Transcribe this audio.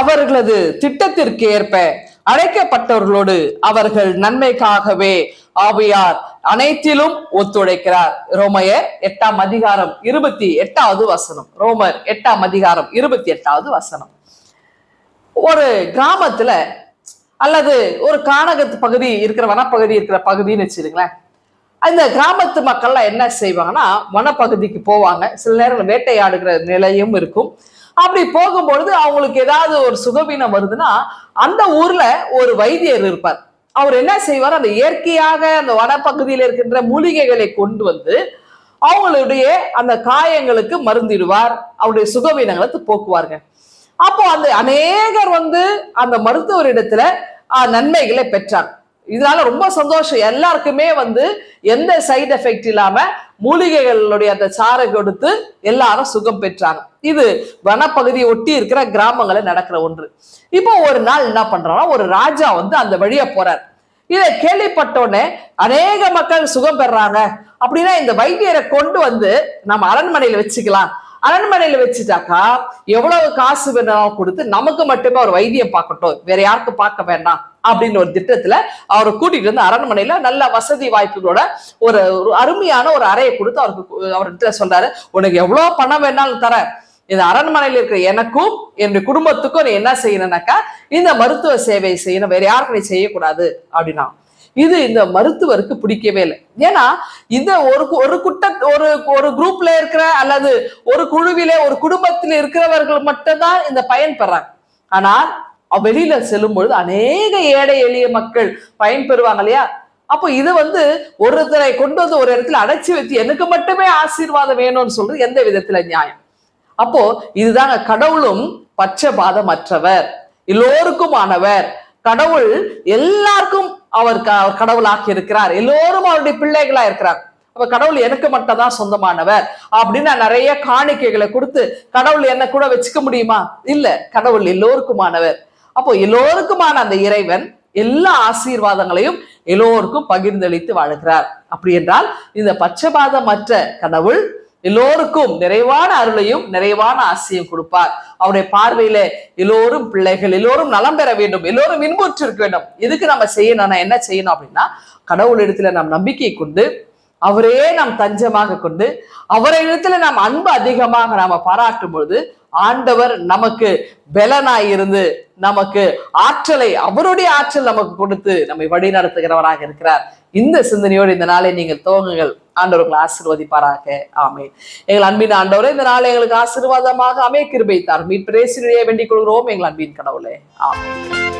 அவர்களது திட்டத்திற்கு ஏற்ப அழைக்கப்பட்டவர்களோடு அவர்கள் நன்மைக்காகவே ஆவியார் அனைத்திலும் ஒத்துழைக்கிறார். ரோமையர் எட்டாம் அதிகாரம் இருபத்தி எட்டாவது வசனம். ரோமர் எட்டாம் அதிகாரம் இருபத்தி எட்டாவது வசனம். ஒரு கிராமத்துல அல்லது ஒரு கானகத்து பகுதி இருக்கிற வனப்பகுதி இருக்கிற பகுதின்னு வச்சுருங்களேன் அந்த கிராமத்து மக்கள்லாம் என்ன செய்வாங்கன்னா வனப்பகுதிக்கு போவாங்க. சில நேரம் வேட்டையாடுகிற நிலையும் இருக்கும். அப்படி போகும்பொழுது அவங்களுக்கு ஏதாவது ஒரு சுகவீனம் வருதுன்னா அந்த ஊர்ல ஒரு வைத்தியர் இருப்பார். அவர் என்ன செய்வார்? அந்த இயற்கையாக அந்த வனப்பகுதியில் இருக்கின்ற மூலிகைகளை கொண்டு வந்து அவங்களுடைய அந்த காயங்களுக்கு மருந்திடுவார். அவருடைய சுகவீனங்களை போக்குவார்கள் அப்போ அந்த அநேகர் வந்து அந்த மருத்துவரிடத்துல நன்மைகளை பெற்றார். இதனால ரொம்ப சந்தோஷம். எல்லாருக்குமே வந்து எந்த சைடு எஃபெக்ட் இல்லாம மூலிகைகளுடைய அந்த சாரை கொடுத்து எல்லாரும் சுகம் பெற்றாங்க. இது வனப்பகுதியை ஒட்டி இருக்கிற கிராமங்களில் நடக்கிற ஒன்று. இப்போ ஒரு நாள் என்ன பண்றாங்கன்னா ஒரு ராஜா வந்து அந்த வழியா போறார். இதை கேள்விப்பட்டோடனே அநேக மக்கள் சுகம் பெறாங்க. அப்படின்னா இந்த வைத்தியரை கொண்டு வந்து நம்ம அரண்மனையில வச்சுக்கலாம். அரண்மனையில வச்சுட்டாக்கா எவ்வளவு காசு வேணாலும் கொடுத்து நமக்கு மட்டுமே ஒரு வைத்தியம் பார்க்கட்டும். வேற யாருக்கும் பார்க்க வேண்டாம் அப்படின்னு ஒரு திட்டத்துல அவரை கூட்டிட்டு வந்து அரண்மனையில நல்ல வசதி வாய்ப்புகளோட ஒரு ஒரு அருமையான ஒரு அறையை கொடுத்து அவருக்கு அவர்கிட்ட சொல்றாரு உனக்கு எவ்வளவு பணம் வேணாலும் தரேன். இந்த அரண்மனையில் இருக்கிற எனக்கும் என்னுடைய குடும்பத்துக்கும் நீ என்ன செய்யணும்னாக்கா இந்த மருத்துவ சேவை செய்யணும். வேற யாருக்கும் நீ செய்யக்கூடாது. அப்படின்னா இது இந்த மருத்துவருக்கு பிடிக்கவே இல்லை. ஏன்னா இந்த ஒரு கு- ஒரு குட்ட ஒரு ஒரு குரூப்ல இருக்கிற அல்லது ஒரு குழுவிலே ஒரு குடும்பத்தில் இருக்கிறவர்கள் மட்டும்தான் இந்த பயன் பெறாங்க ஆனால் வெளியில செல்லும் பொழுது அநேக ஏழை எளிய மக்கள் பயன் பெறுவாங்க இல்லையா? அப்போ இது வந்து ஒருத்தரை கொண்டு வந்து ஒரு இடத்துல அடைச்சி வச்சு எனக்கு மட்டுமே ஆசீர்வாதம் வேணும்னு சொல்றது எந்த விதத்துல நியாயம்? அப்போ இதுதாங்க கடவுளும் பட்சபாதமற்றவர் எல்லோருக்கும் ஆனவர் கடவுள் எல்லாருக்கும் அவர் க- அவர் கடவுளாக்கி இருக்கிறார். எல்லோரும் அவருடைய பிள்ளைகளா இருக்கிறார். அப்ப கடவுள் எனக்கு மட்டும் தான் சொந்தமானவர் அப்படின்னு நான் நிறைய காணிக்கைகளை கொடுத்து கடவுள் என்ன கூட வச்சுக்க முடியுமா? இல்ல. கடவுள் எல்லோருக்குமானவர். அப்போ எல்லோருக்குமான அந்த இறைவன் எல்லா ஆசீர்வாதங்களையும் எல்லோருக்கும் பகிர்ந்தளித்து வாழ்கிறார். அப்படி என்றால் இந்த பட்சபாதமற்ற கடவுள் எல்லோருக்கும் நிறைவான அருளையும் நிறைவான ஆசையும் கொடுப்பார். அவருடைய பார்வையில எல்லோரும் பிள்ளைகள் எல்லோரும் நலம் பெற வேண்டும் எல்லோரும் இன்புற்று இருக்க வேண்டும். எதுக்கு நம்ம செய்யணும்னா என்ன செய்யணும் அப்படின்னா கடவுளிடத்துல நாம் நம்பிக்கை கொண்டு அவரே நாம் தஞ்சமாக கொண்டு அவரை இடத்துல நாம் அன்பு அதிகமாக நாம பாராட்டும் பொழுது ஆண்டவர் நமக்கு பலனாய் இருந்து நமக்கு ஆற்றலை அவருடைய ஆற்றல் நமக்கு கொடுத்து நம்மை வழி நடத்துகிறவராக இருக்கிறார். இந்த சிந்தனையோடு இந்த நாளை நீங்கள் துவங்குங்கள். ஆண்டவர் உங்களை ஆசீர்வதிப்பாராக. ஆமே எங்கள் அன்பின் ஆண்டவரே இந்த நாளை எங்களுக்கு ஆசீர்வாதமாக அமைய கிருபைத்தார் மீட் பிரேசிலேயே வேண்டிக் கொள்கிறோம் எங்கள் அன்பின் கடவுளே. ஆமே